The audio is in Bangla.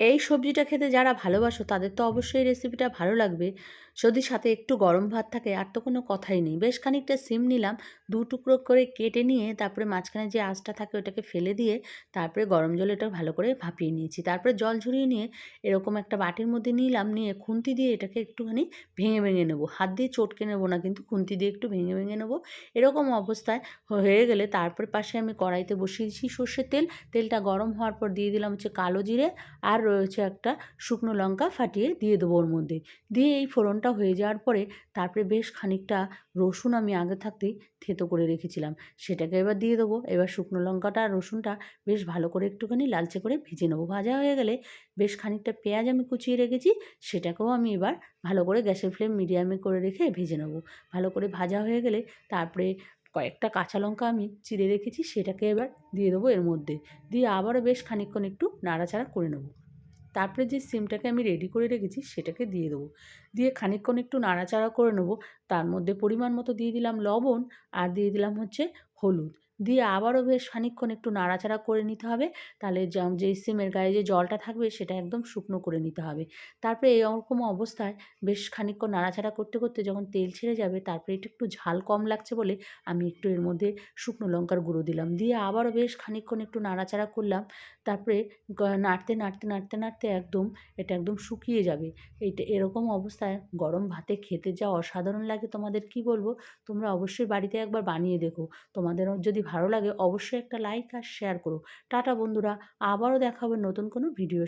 এই সবজিটা খেতে যারা ভালোবাসো, তাদের তো অবশ্যই রেসিপিটা ভালো লাগবে। যদি সাথে একটু গরম ভাত থাকে, আর তো কোনো কথাই নেই। বেশ খানিকটা সিম নিলাম, দু টুকরো করে কেটে নিয়ে, তারপরে মাঝখানে যে আঁচটা থাকে, ওটাকে ফেলে দিয়ে, তারপরে গরম জলে এটা ভালো করে ভাপিয়ে নিয়েছি। তারপরে জল ঝরিয়ে নিয়ে, এরকম একটা বাটির মধ্যে নিলাম, নিয়ে খুন্তি দিয়ে এটাকে একটুখানি ভেঙে ভেঙে নেব। হাত দিয়ে চটকে নেব না, কিন্তু খুন্তি দিয়ে একটু ভেঙে ভেঙে নেব। এরকম অবস্থায় হয়ে গেলে তারপরে পাশে আমি কড়াইতে বসিয়েছি সর্ষের তেল। তেলটা গরম হওয়ার পর দিয়ে দিলাম হচ্ছে কালো জিরে, আর রয়েছে একটা শুকনো লঙ্কা ফাটিয়ে দিয়ে দেবো ওর মধ্যে। দিয়ে এই ফোড়নটা হয়ে যাওয়ার পরে তারপরে বেশ খানিকটা রসুন আমি আগে থাকতেই থেতো করে রেখেছিলাম। সেটাকে এবার দিয়ে দেবো। এবার শুকনো লঙ্কাটা আর রসুনটা বেশ ভালো করে একটুখানি লালচে করে ভেজে নেব। ভাজা হয়ে গেলে বেশ খানিকটা পেঁয়াজ আমি কুচিয়ে রেখেছি, সেটাকেও আমি এবার ভালো করে গ্যাসের ফ্লেম মিডিয়ামে করে রেখে ভেজে নেব। ভালো করে ভাজা হয়ে গেলে তারপরে কয়েকটা কাঁচা লঙ্কা আমি চিড়ে রেখেছি, সেটাকে এবার দিয়ে দেবো এর মধ্যে। দিয়ে আবারও বেশ খানিকক্ষণ একটু নাড়াচাড়া করে নেব। তারপরে যে সিমটাকে আমি রেডি করে রেখেছি সেটাকে দিয়ে দেবো। দিয়ে খানিকক্ষণ একটু নাড়াচাড়া করে নেব। তার মধ্যে পরিমাণ মতো দিয়ে দিলাম লবণ আর দিয়ে দিলাম হচ্ছে হলুদ। দিয়ে আবারও বেশ খানিকক্ষণ একটু নাড়াচাড়া করে নিতে হবে। তাহলে যে সিমের গায়ে যে জলটা থাকবে সেটা একদম শুকনো করে নিতে হবে। তারপরে এই এরকম অবস্থায় বেশ খানিকক্ষণ নাড়াচাড়া করতে করতে যখন তেল ছেড়ে যাবে তারপরে একটু একটু ঝাল কম লাগছে বলে আমি একটু এর মধ্যে শুকনো লঙ্কার গুঁড়ো দিলাম। দিয়ে আবারও বেশ খানিকক্ষণ একটু নাড়াচাড়া করলাম। তারপরে নাড়তে নাড়তে নাড়তে নাড়তে একদম এটা একদম শুকিয়ে যাবে। এইটা এরকম অবস্থায় গরম ভাতে খেতে যা অসাধারণ লাগে তোমাদের, কি বলব? তোমরা অবশ্যই বাড়িতে একবার বানিয়ে দেখো। তোমাদেরও যদি ভালো লাগে, অবশ্যই একটা লাইক আর শেয়ার করো। টাটা বন্ধুরা, আবারও দেখাবে নতুন কোনো ভিডিও